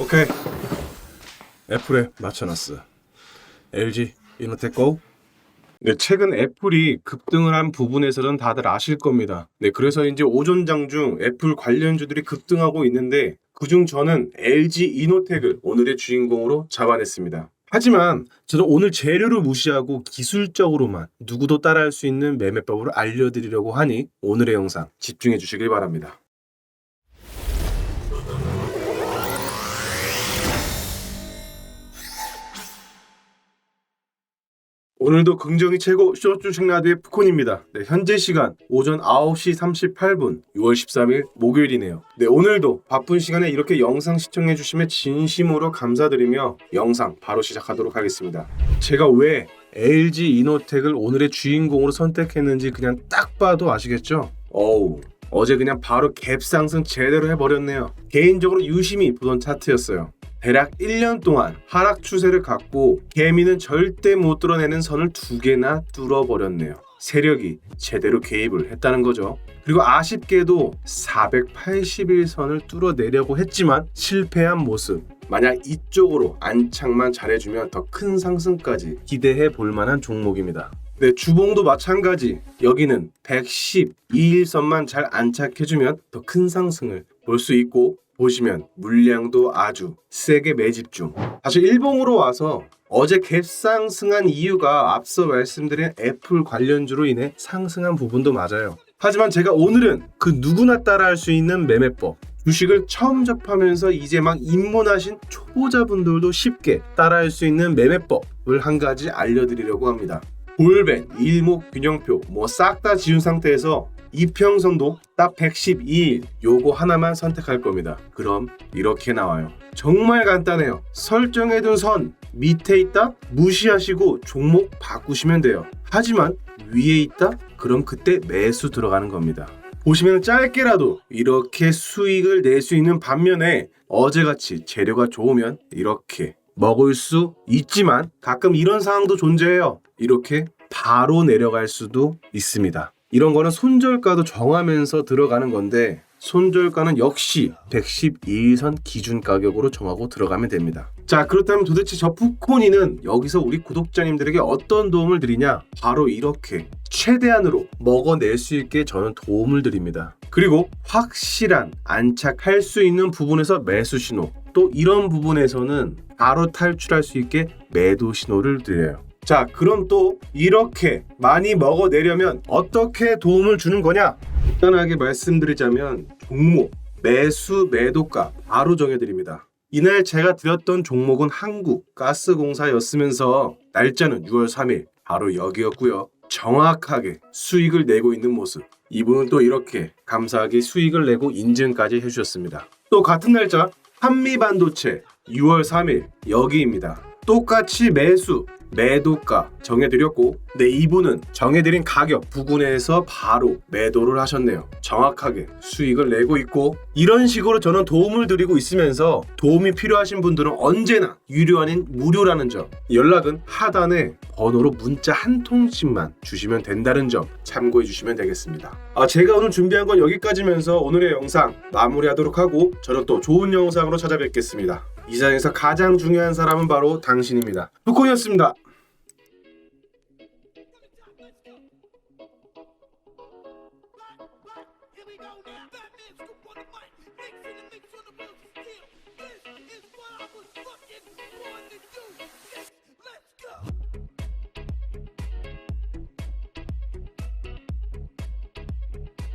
오케이. 애플에 맞춰놨어. LG 이노텍 고. 네, 최근 애플이 급등을 한 부분에서는 다들 아실 겁니다. 네, 그래서 이제 오전장 중 애플 관련주들이 급등하고 있는데 그중 저는 LG 이노텍을 오늘의 주인공으로 잡아냈습니다. 하지만 저는 오늘 재료를 무시하고 기술적으로만 누구도 따라할 수 있는 매매법을 알려드리려고 하니 오늘의 영상 집중해 주시길 바랍니다. 오늘도 긍정이 최고 쇼주식 라디오의 푸콘입니다. 네, 현재 시간 오전 9시 38분 6월 13일 목요일이네요. 네, 오늘도 바쁜 시간에 이렇게 영상 시청해 주시면 진심으로 감사드리며 영상 바로 시작하도록 하겠습니다. 제가 왜 LG 이노텍을 오늘의 주인공으로 선택했는지 그냥 딱 봐도 아시겠죠? 어우, 어제 그냥 바로 갭 상승 제대로 해버렸네요. 개인적으로 유심히 보던 차트였어요. 대략 1년 동안 하락 추세를 갖고 개미는 절대 못 뚫어내는 선을 두 개나 뚫어버렸네요. 세력이 제대로 개입을 했다는 거죠. 그리고 아쉽게도 481선을 뚫어내려고 했지만 실패한 모습. 만약 이쪽으로 안착만 잘해주면 더 큰 상승까지 기대해 볼 만한 종목입니다. 네, 주봉도 마찬가지. 여기는 112일선만 잘 안착해주면 더 큰 상승을 볼 수 있고 보시면 물량도 아주 세게 매집 중. 사실 일봉으로 와서 어제 갭 상승한 이유가 앞서 말씀드린 애플 관련주로 인해 상승한 부분도 맞아요. 하지만 제가 오늘은 그 누구나 따라할 수 있는 매매법, 주식을 처음 접하면서 이제 막 입문하신 초보자분들도 쉽게 따라할 수 있는 매매법을 한 가지 알려드리려고 합니다. 볼벤, 일목균형표 뭐 싹 다 지운 상태에서 이평선도 딱 112일 요거 하나만 선택할 겁니다. 그럼 이렇게 나와요. 정말 간단해요. 설정해둔 선 밑에 있다 무시하시고 종목 바꾸시면 돼요. 하지만 위에 있다 그럼 그때 매수 들어가는 겁니다. 보시면 짧게라도 이렇게 수익을 낼 수 있는 반면에 어제같이 재료가 좋으면 이렇게 먹을 수 있지만 가끔 이런 상황도 존재해요. 이렇게 바로 내려갈 수도 있습니다. 이런 거는 손절가도 정하면서 들어가는 건데 손절가는 역시 112일선 기준 가격으로 정하고 들어가면 됩니다. 자 그렇다면 도대체 저 푸코니는 여기서 우리 구독자님들에게 어떤 도움을 드리냐? 바로 이렇게 최대한으로 먹어낼 수 있게 저는 도움을 드립니다. 그리고 확실한 안착할 수 있는 부분에서 매수 신호 또 이런 부분에서는 바로 탈출할 수 있게 매도 신호를 드려요. 자, 그럼 또 이렇게 많이 먹어내려면 어떻게 도움을 주는 거냐? 간단하게 말씀드리자면 종목, 매수, 매도가 바로 정해드립니다. 이날 제가 드렸던 종목은 한국가스공사였으면서 날짜는 6월 3일 바로 여기였고요. 정확하게 수익을 내고 있는 모습. 이분은 또 이렇게 감사하게 수익을 내고 인증까지 해주셨습니다. 또 같은 날짜 한미반도체 6월 3일 여기입니다. 똑같이 매수, 매도가 정해드렸고 네 이분은 정해드린 가격 부근에서 바로 매도를 하셨네요. 정확하게 수익을 내고 있고 이런 식으로 저는 도움을 드리고 있으면서 도움이 필요하신 분들은 언제나 유료 아닌 무료라는 점 연락은 하단에 번호로 문자 한 통씩만 주시면 된다는 점 참고해 주시면 되겠습니다. 아 제가 오늘 준비한 건 여기까지면서 오늘의 영상 마무리하도록 하고 저는 또 좋은 영상으로 찾아뵙겠습니다 이 장에서 가장 중요한 사람은 바로 당신입니다. 두콘이었습니다. Here we go